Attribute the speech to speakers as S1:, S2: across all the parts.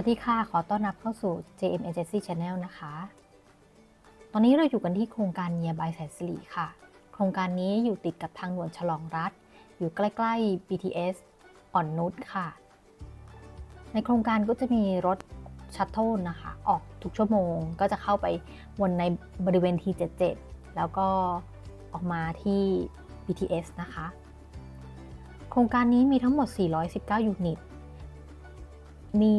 S1: วัสดีค่ะ ขอต้อนรับเข้าสู่ JM Agency Channel นะคะ ตอนนี้เราอยู่กันที่โครงการเนียบายแสนสิริค่ะ โครงการนี้อยู่ติดกับทางด่วนฉลองรัฐ อยู่ใกล้ ๆ BTS อ่อนนุชค่ะ ในโครงการก็จะมีรถชัตเทิลนะคะ ออกทุกชั่วโมง ก็จะเข้าไปวนในบริเวณ T77 แล้วก็ออกมาที่ BTS นะคะ โครงการนี้มีทั้งหมด 419 ยูนิต มี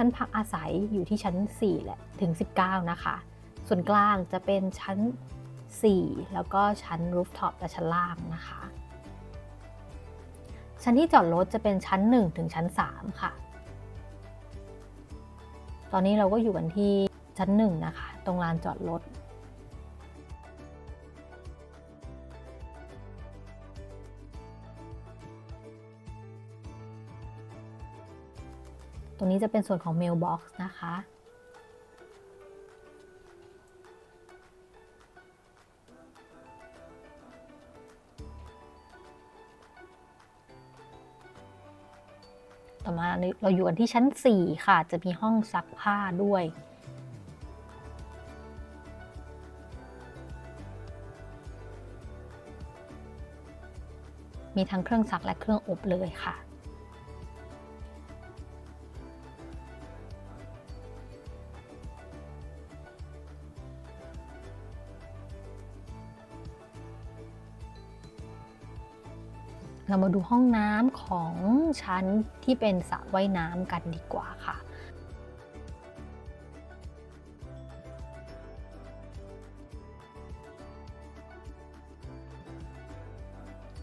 S1: ชั้นพักอาศัยอยู่ที่ชั้น 4 แหละถึง 19 นะคะ ส่วนกลางจะเป็นชั้น 4 แล้วก็ชั้นรูฟท็อปและชั้นล่างนะคะ ชั้นที่จอดรถจะเป็นชั้น 1 ถึงชั้น 3 ค่ะ ตอนนี้เราก็อยู่กันที่ชั้น 1 นะคะ ตรงลานจอดรถ ตรงนี้จะเป็นส่วนของ mailbox นะคะ ต่อมาเราอยู่กันที่ชั้น 4 ค่ะ จะมีห้องซักผ้าด้วยมีทั้งเครื่องซักและเครื่องอบเลยค่ะ เรามาดูห้องน้ำของชั้นที่เป็นสระว่ายน้ำกันดีกว่าค่ะ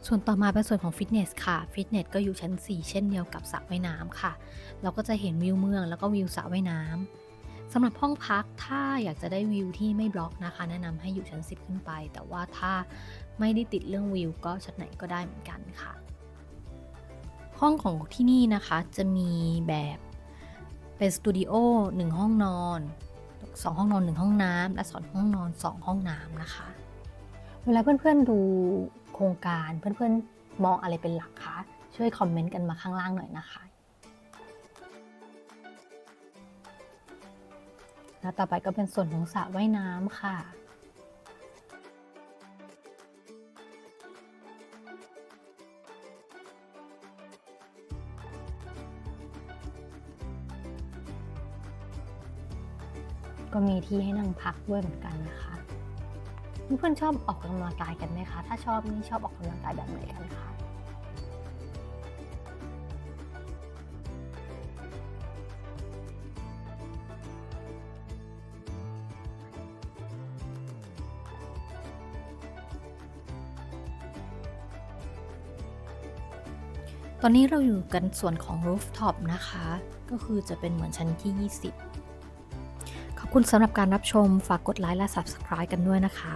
S1: ส่วนต่อมาเป็นส่วนของฟิตเนสค่ะ ฟิตเนสก็อยู่ชั้น 4 เช่นเดียวกับสระว่ายน้ำค่ะ เราก็จะเห็นวิวเมืองแล้วก็วิวสระว่ายน้ำ สำหรับห้องพักถ้าอยากจะได้วิวที่ไม่บล็อกนะคะ แนะนำให้อยู่ชั้น 10 ขึ้นไป แต่ว่าถ้าไม่ได้ติดเรื่องวิว ก็ชั้นไหนก็ได้เหมือนกันค่ะ ห้องของที่นี่นะคะจะมีแบบเป็นสตูดิโอ1ห้องนอน2ห้องนอน1ห้องน้ำและ2ห้องนอน2ห้องน้ำนะคะ เวลาเพื่อนๆดูโครงการเพื่อนๆมองอะไรเป็นหลักคะช่วยคอมเมนต์กันมาข้างล่างหน่อยนะคะ แล้วต่อไปก็เป็นส่วนของสระว่ายน้ำค่ะก็มีที่ให้นั่งพักด้วยเหมือนกันนะคะ เพื่อนๆชอบออกกำลังกายกันไหมคะ ถ้าชอบนี่ชอบออกกำลังกายแบบไหนกันคะ ตอนนี้เราอยู่กันส่วนของ rooftop นะคะ ก็คือจะเป็นเหมือนชั้นที่ 20 ขอบคุณสำหรับการรับชม ฝากกดไลค์และ Subscribe กันด้วยนะคะ